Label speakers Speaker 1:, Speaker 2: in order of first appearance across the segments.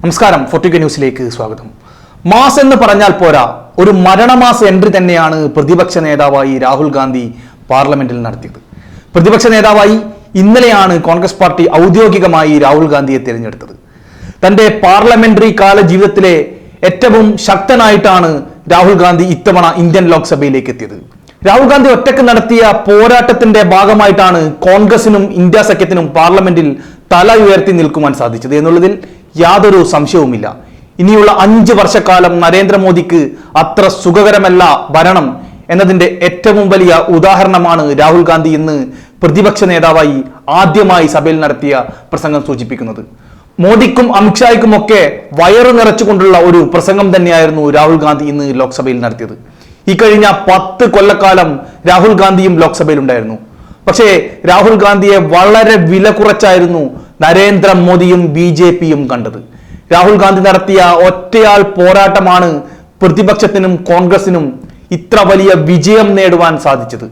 Speaker 1: നമസ്കാരം ഫോർട്ടിക്ക ന്യൂസിലേക്ക് സ്വാഗതം. മാസ് എന്ന് പറഞ്ഞാൽ പോരാ ഒരു മരണമാസ് എൻട്രി തന്നെയാണ് പ്രതിപക്ഷ നേതാവായി രാഹുൽ ഗാന്ധി പാർലമെന്റിൽ നടത്തിയത്. പ്രതിപക്ഷ നേതാവായി ഇന്നലെയാണ് കോൺഗ്രസ് പാർട്ടി ഔദ്യോഗികമായി രാഹുൽ ഗാന്ധിയെ തിരഞ്ഞെടുത്തത്. തന്റെ പാർലമെന്ററി കാല ജീവിതത്തിലെ ഏറ്റവും ശക്തനായിട്ടാണ് രാഹുൽ ഗാന്ധി ഇത്തവണ ഇന്ത്യൻ ലോക്സഭയിലേക്ക് എത്തിയത്. രാഹുൽ ഗാന്ധി ഒറ്റയ്ക്ക് നടത്തിയ പോരാട്ടത്തിന്റെ ഭാഗമായിട്ടാണ് കോൺഗ്രസിനും ഇന്ത്യ സഖ്യത്തിനും പാർലമെന്റിൽ തല ഉയർത്തി നിൽക്കുവാൻ സാധിച്ചത് എന്നുള്ളതിൽ യാതൊരു സംശയവുമില്ല. ഇനിയുള്ള അഞ്ച് വർഷക്കാലം നരേന്ദ്രമോദിക്ക് അത്ര സുഖകരമല്ല ഭരണം എന്നതിന്റെ ഏറ്റവും വലിയ ഉദാഹരണമാണ് രാഹുൽ ഗാന്ധി ഇന്ന് പ്രതിപക്ഷ നേതാവായി ആദ്യമായി സഭയിൽ നടത്തിയ പ്രസംഗം സൂചിപ്പിക്കുന്നത്. മോദിക്കും അമിത്ഷായ്ക്കും ഒക്കെ വയറു നിറച്ചുകൊണ്ടുള്ള ഒരു പ്രസംഗം തന്നെയായിരുന്നു രാഹുൽ ഗാന്ധി ഇന്ന് ലോക്സഭയിൽ നടത്തിയത്. ഈ കഴിഞ്ഞ പത്ത് കൊല്ലക്കാലം രാഹുൽ ഗാന്ധിയും ലോക്സഭയിൽ ഉണ്ടായിരുന്നു പക്ഷേ രാഹുൽ ഗാന്ധിയെ വളരെ വില കുറച്ചായിരുന്നു നരേന്ദ്രമോദിയും ബി ജെ പിയും കണ്ടത്. രാഹുൽ ഗാന്ധി നടത്തിയ ഒറ്റയാൾ പോരാട്ടമാണ് പ്രതിപക്ഷത്തിനും കോൺഗ്രസിനും ഇത്ര വലിയ വിജയം നേടുവാൻ സാധിച്ചത്.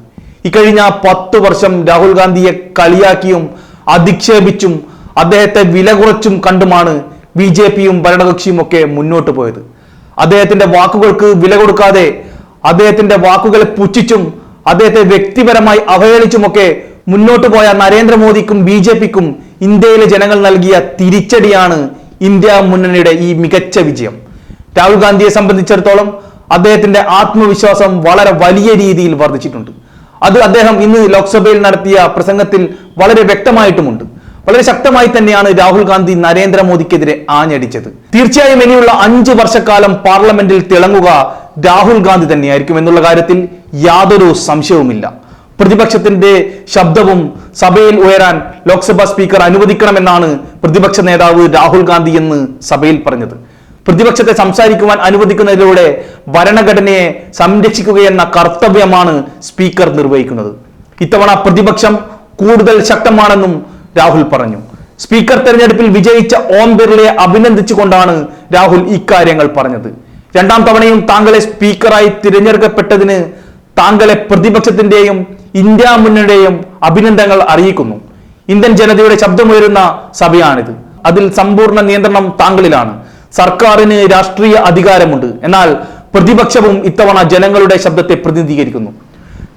Speaker 1: ഇക്കഴിഞ്ഞ പത്തു വർഷം രാഹുൽ ഗാന്ധിയെ കളിയാക്കിയും അധിക്ഷേപിച്ചും അദ്ദേഹത്തെ വില കുറച്ചും കണ്ടുമാണ് ബി ജെ പിയും ഭരണകക്ഷിയും ഒക്കെ മുന്നോട്ട് പോയത്. അദ്ദേഹത്തിന്റെ വാക്കുകൾക്ക് വില കൊടുക്കാതെ അദ്ദേഹത്തിന്റെ വാക്കുകളെ പുച്ഛിച്ചും അദ്ദേഹത്തെ വ്യക്തിപരമായി അവഹേളിച്ചുമൊക്കെ മുന്നോട്ട് പോയ നരേന്ദ്രമോദിക്കും ബി ജെ പിക്കും ഇന്ത്യയിലെ ജനങ്ങൾ നൽകിയ തിരിച്ചടിയാണ് ഇന്ത്യ മുന്നണിയുടെ ഈ മികച്ച വിജയം. രാഹുൽ ഗാന്ധിയെ സംബന്ധിച്ചിടത്തോളം അദ്ദേഹത്തിന്റെ ആത്മവിശ്വാസം വളരെ വലിയ രീതിയിൽ വർദ്ധിച്ചിട്ടുണ്ട്. അത് അദ്ദേഹം ഇന്ന് ലോക്സഭയിൽ നടത്തിയ പ്രസംഗത്തിൽ വളരെ വ്യക്തമായിട്ടുമുണ്ട്. വളരെ ശക്തമായി തന്നെയാണ് രാഹുൽ ഗാന്ധി നരേന്ദ്രമോദിക്കെതിരെ ആഞ്ഞടിച്ചത്. തീർച്ചയായും ഇനിയുള്ള അഞ്ചു വർഷക്കാലം പാർലമെന്റിൽ തിളങ്ങുക രാഹുൽ ഗാന്ധി തന്നെയായിരിക്കും എന്നുള്ള കാര്യത്തിൽ യാതൊരു സംശയവുമില്ല. പ്രതിപക്ഷത്തിന്റെ ശബ്ദവും സഭയിൽ ഉയരാൻ ലോക്സഭാ സ്പീക്കർ അനുവദിക്കണമെന്നാണ് പ്രതിപക്ഷ നേതാവ് രാഹുൽ ഗാന്ധി എന്ന് സഭയിൽ പറഞ്ഞത്. പ്രതിപക്ഷത്തെ സംസാരിക്കുവാൻ അനുവദിക്കുന്നതിലൂടെ ഭരണഘടനയെ സംരക്ഷിക്കുകയെന്ന കർത്തവ്യമാണ് സ്പീക്കർ നിർവഹിക്കുന്നത്. ഇത്തവണ പ്രതിപക്ഷം കൂടുതൽ ശക്തമാണെന്നും രാഹുൽ പറഞ്ഞു. സ്പീക്കർ തെരഞ്ഞെടുപ്പിൽ വിജയിച്ച ഓം ബിർളയെ അഭിനന്ദിച്ചുകൊണ്ടാണ് രാഹുൽ ഇക്കാര്യങ്ങൾ പറഞ്ഞത്. രണ്ടാം തവണയും താങ്കളെ സ്പീക്കറായി തിരഞ്ഞെടുക്കപ്പെട്ടതിന് താങ്കളെ പ്രതിപക്ഷത്തിന്റെയും ഇന്ത്യ മുന്നണിയുടെയും അഭിനന്ദനങ്ങൾ അറിയിക്കുന്നു. ഇന്ത്യൻ ജനതയുടെ ശബ്ദമുയരുന്ന സഭയാണിത്. അതിൽ സമ്പൂർണ നിയന്ത്രണം താങ്കളിലാണ്. സർക്കാരിന് രാഷ്ട്രീയ അധികാരമുണ്ട്. എന്നാൽ പ്രതിപക്ഷവും ഇത്തവണ ജനങ്ങളുടെ ശബ്ദത്തെ പ്രതിനിധീകരിക്കുന്നു.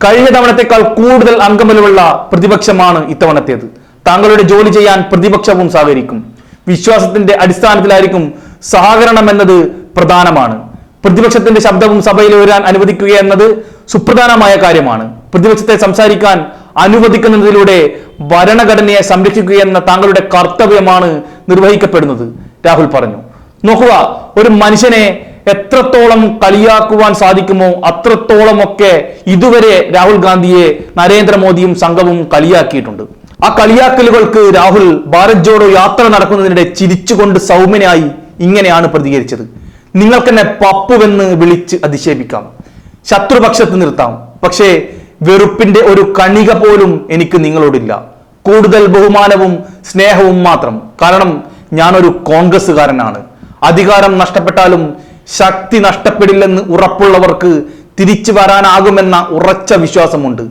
Speaker 1: കഴിഞ്ഞ തവണത്തെക്കാൾ കൂടുതൽ അംഗബലമുള്ള പ്രതിപക്ഷമാണ് ഇത്തവണത്തേത്. താങ്കളുടെ ജോലി ചെയ്യാൻ പ്രതിപക്ഷവും സഹകരിക്കും. വിശ്വാസത്തിന്റെ അടിസ്ഥാനത്തിലായിരിക്കും സഹകരണം എന്നത് പ്രധാനമാണ്. പ്രതിപക്ഷത്തിന്റെ ശബ്ദവും സഭയിൽ ഉയരാൻ അനുവദിക്കുക എന്നത് സുപ്രധാനമായ കാര്യമാണ്. പ്രതിപക്ഷത്തെ സംസാരിക്കാൻ അനുവദിക്കുന്നതിലൂടെ ഭരണഘടനയെ സംരക്ഷിക്കുക എന്ന താങ്കളുടെ കർത്തവ്യമാണ് നിർവഹിക്കപ്പെടുന്നത്. രാഹുൽ പറഞ്ഞു. നോക്കുക ഒരു മനുഷ്യനെ എത്രത്തോളം കളിയാക്കുവാൻ സാധിക്കുമോ അത്രത്തോളം ഒക്കെ ഇതുവരെ രാഹുൽ ഗാന്ധിയെ നരേന്ദ്രമോദിയും സംഘവും കളിയാക്കിയിട്ടുണ്ട്. ആ കളിയാക്കലുകൾക്ക് രാഹുൽ ഭാരത് ജോഡോ യാത്ര നടക്കുന്നതിനിടെ ചിരിച്ചുകൊണ്ട് സൗമ്യനായി ഇങ്ങനെയാണ് പ്രതികരിച്ചത്. നിങ്ങൾക്കെന്നെ പപ്പുവെന്ന് വിളിച്ച് അധിക്ഷേപിക്കാം. ശത്രുപക്ഷത്ത് നിർത്താം. പക്ഷേ വെറുപ്പിന്റെ ഒരു കണിക പോലും എനിക്ക് നിങ്ങളോടില്ല. കൂടുതൽ ബഹുമാനവും സ്നേഹവും മാത്രം. കാരണം ഞാനൊരു കോൺഗ്രസ്സുകാരനാണ്. അധികാരം നഷ്ടപ്പെട്ടാലും ശക്തി നഷ്ടപ്പെടില്ലെന്ന് ഉറപ്പുള്ളവർക്ക് തിരിച്ചു വരാനാകുമെന്ന ഉറച്ച വിശ്വാസമുണ്ട്.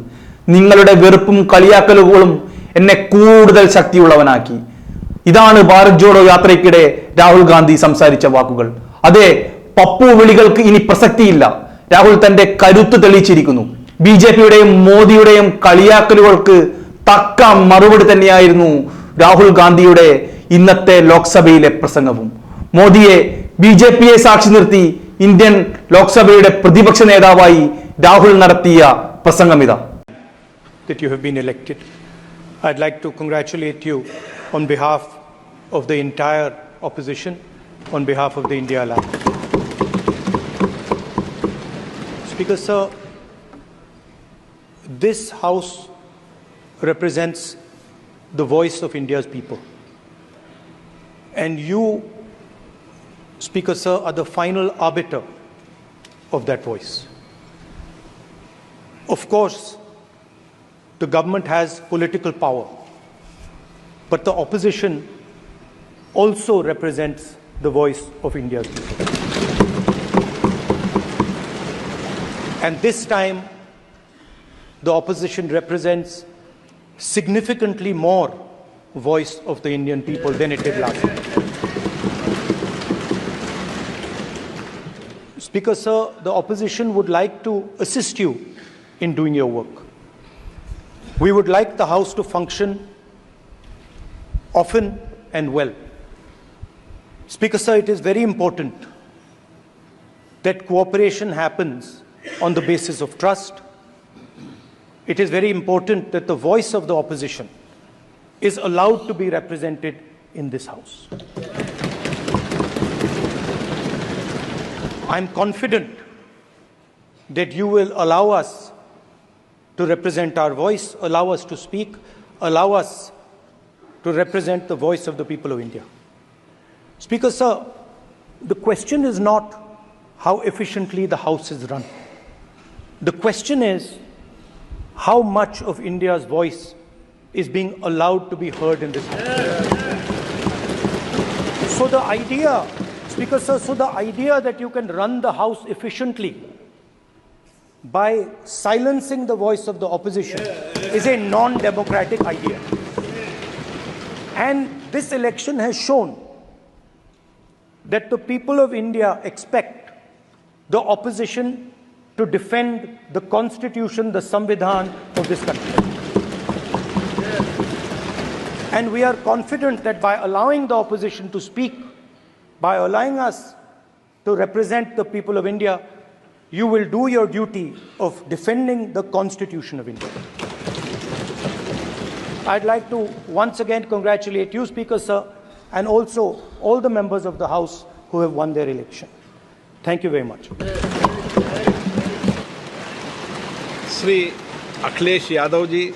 Speaker 1: നിങ്ങളുടെ വെറുപ്പും കളിയാക്കലുകളും എന്നെ കൂടുതൽ ശക്തിയുള്ളവനാക്കി. ഇതാണ് ഭാരത് ജോഡോ യാത്രയ്ക്കിടെ രാഹുൽ ഗാന്ധി സംസാരിച്ച വാക്കുകൾ. അതെ പപ്പു വിളികൾക്ക് ഇനി പ്രസക്തിയില്ല. രാഹുൽ തന്റെ കരുത്ത് തെളിയിച്ചിരിക്കുന്നു. ബി ജെ പിയുടെയും മോദിയുടെയും കളിയാക്കലുകൾക്ക് തക്ക മറുപടി തന്നെയായിരുന്നു രാഹുൽ ഗാന്ധിയുടെ ഇന്നത്തെ ലോക്സഭയിലെ പ്രസംഗവും. മോദിയെ ബി ജെ പിയെ സാക്ഷി നിർത്തി ഇന്ത്യൻ ലോക്സഭയുടെ പ്രതിപക്ഷ നേതാവായി രാഹുൽ നടത്തിയ
Speaker 2: പ്രസംഗം ഇതാ Because, sir, this House represents the voice of India's people. And you, Speaker, sir, are the final arbiter of that voice. Of course, the government has political power, but the opposition also represents the voice of India's people. And this time, the opposition represents significantly more voice of the Indian people than it did last time. Speaker, sir, the opposition would like to assist you in doing your work. We would like the House to function often and well. Speaker, sir, it is very important that cooperation happens on the basis of trust. It is very important that the voice of the opposition is allowed to be represented in this House. I'm confident that you will allow us to represent our voice, allow us to speak, allow us to represent the voice of the people of India. Speaker, sir, the question is not how efficiently the House is run. The question is how much of India's voice is being allowed to be heard in this House. So the idea, Speaker, sir, so the idea that you can run the House efficiently by silencing the voice of the opposition is a non democratic idea. And this election has shown that the people of India expect the opposition to defend the constitution, the Samvidhan of this country. And we are confident that by allowing the opposition to speak, by allowing us to represent the people of India, you will do your duty of defending the Constitution of India. I'd like to once again congratulate you, Speaker, sir, and also all the members of the House who have won their election. Thank you very much.
Speaker 3: Shri Akhilesh Yadav ji